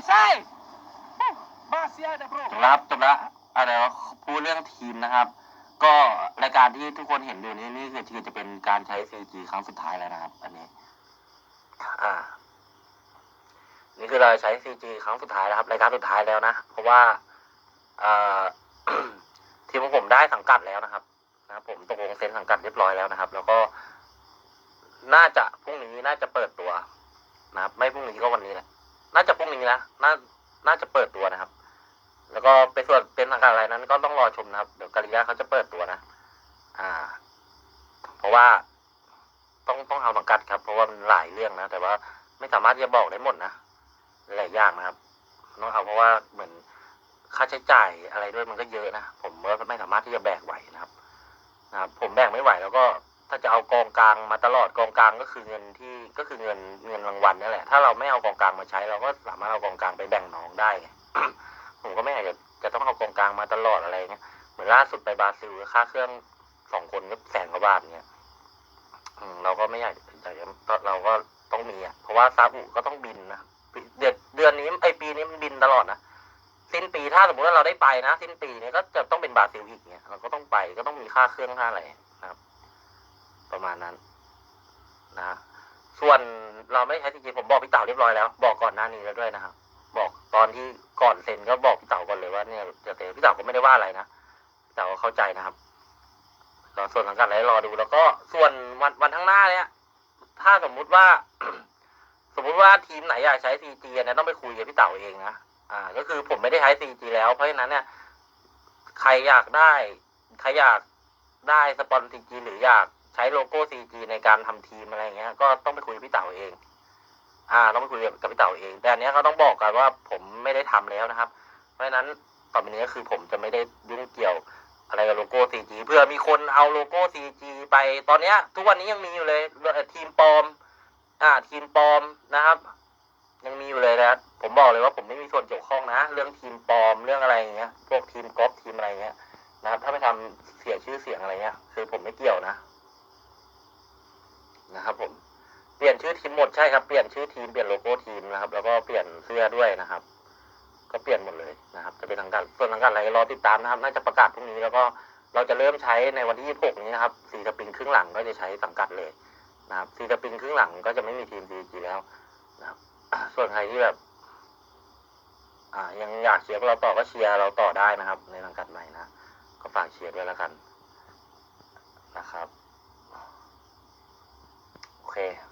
selesai. Masih ada bro. จบแล้วครับจบล้วอะไรวะพูดเรื่องทีมนะครับ ก็รายการที่ทุกคนเห็นอยู่นี้นี่คือคือจะเป็นการใช้ 4G ครั้งสุดท้ายแล้วนะครับ อันนี้ อ่า นี่คือเราใช้ 4G ครั้งสุดท้ายแล้วครับรายการสุดท้ายแล้วนะเพราะว่าเอ่อทีมของผมได้สังกัดแล้วนะครับนะครับ ผมตกลงเซ็นสังกัดเรียบร้อยแล้วนะครับ แล้วก็น่าจะพรุ่งนี้น่าจะเปิดตัวนะครับ ไม่พรุ่งนี้ก็วันนี้แหละ น่าจะพรุ่งนี้นะน่าน่าจะเปิดตัวนะครับ แล้วก็เป็นส่วนเป็นทางการอะไรนั้น ก็ต้องรอชมนะครับเดี๋ยวกาลิยาเขาจะเปิดตัวนะ อ่า เพราะว่าต้องต้องเอาสังกัดครับ เพราะว่ามันหลายเรื่องนะแต่ว่าไม่สามารถที่จะบอกได้หมดนะหลายอย่างนะครับต้องเอาเพราะว่าเหมือนค่าใช้จ่ายอะไรด้วยมันก็เยอะนะผมว่าไม่สามารถที่จะแบกไหวนะครับนะครับ ผมแบกไม่ไหวแล้วก็ ถ้าจะเอากองกลางมาตลอดกองกลางก็คือเงินที่ก็คือเงินเงินรางวัลนี่แหละ ถ้าเราไม่เอากองกลางมาใช้เราก็สามารถเอากองกลางไปแบ่งน้องได้ผมก็ไม่อยากจะจะต้องเอากองกลางมาตลอดอะไรเงี้ยเหมือนล่าสุดไปบราซิลค่าเครื่องสองคนก็แสนกว่าบาทเนี่ยอืเราก็ไม่อยากอยากจะเราก็ต้องมีอะเพราะว่าซาอุก็ต้องบินนะเดือนเดือนนี้ไอปีนี้มันบินตลอดนะสิ้นปีถ้าสมมติว่าเราได้ไปนะสิ้นปีเนี้ก็จะต้องเป็นบราซิลอีกเนี่ยเราก็ต้องไปก็ต้องมีค่าเครื่องค่าอะไร ประมาณนั้น นะ ส่วนเราไม่ใช้จริงๆผมบอกพี่เต่าเรียบร้อยแล้ว บอกก่อนหน้านี้แล้วด้วยนะครับ บอกตอนที่ก่อนเซ็นก็บอกพี่เต๋าก่อนเลยว่าเนี่ยจะเตะพี่เต๋าก็ไม่ได้ว่าอะไรนะพี่เต๋าก็เข้าใจนะครับรอส่วนสังกัดอะไรรอดูแล้วก็ส่วนวันวันข้างหน้าเนี่ย ถ้าสมมุติว่า สมมุติว่าทีมไหนอยากใช้ 4G เนี่ยต้องไปคุยกับพี่เต๋าเองนะอ่า ก็คือผมไม่ได้ใช้ 4G แล้ว เพราะฉะนั้นเนี่ย ใครอยากได้ ใครอยากได้สปอน 4G หรืออยาก ใช้โลโก้ 4G ในการทำทีมอะไรเงี้ย ก็ต้องไปคุยกับพี่เต๋าเอง อ่าต้องไปคุยกับพี่เต๋าเอง แต่อันเนี้ยก็ต้องบอกกันว่าผมไม่ได้ทำแล้วนะครับ เพราะฉะนั้นต่อไปนี้ก็คือผมจะไม่ได้ยุ่งเกี่ยวอะไรกับโลโก้ 4G เพื่อมีคนเอาโลโก้ 4G ไปตอนเนี้ย ทุกวันนี้ยังมีอยู่เลยทีมปลอม อ่า ทีมปลอมนะครับ ยังมีอยู่เลยนะผมบอกเลยว่าผมไม่มีส่วนเกี่ยวข้องนะ เรื่องทีมปลอมเรื่องอะไรอย่างเงี้ย พวกทีมกอล์ฟทีมอะไรเงี้ยนะครับถ้าไม่ทำเสียชื่อเสียงอะไรเงี้ย คือผมไม่เกี่ยวนะ นะครับ ผมเปลี่ยนชื่อทีมหมดใช่ครับเปลี่ยนชื่อทีมเปลี่ยนโลโก้ทีมนะครับ แล้วก็เปลี่ยนเสื้อด้วยนะครับ ก็เปลี่ยนหมดเลยนะครับ จะเป็นทางการส่วนทางการอะไรรอติดตามนะครับ น่าจะประกาศพรุ่งนี้แล้วก็เราจะเริ่มใช้ในวันที่ 26 นี้นะครับสีสปริงครึ่งหลังก็จะใช้สังกัดเลยนะครับสีสปริงครึ่งหลังก็จะไม่มีทีม CG แล้วนะครับ ส่วนใครที่แบบ อ่า ยังอยากเชียร์เราต่อก็เชียร์เราต่อได้นะครับ ในสังกัดใหม่นะก็ฝากเชียร์ด้วยแล้วกันนะครับ โอเค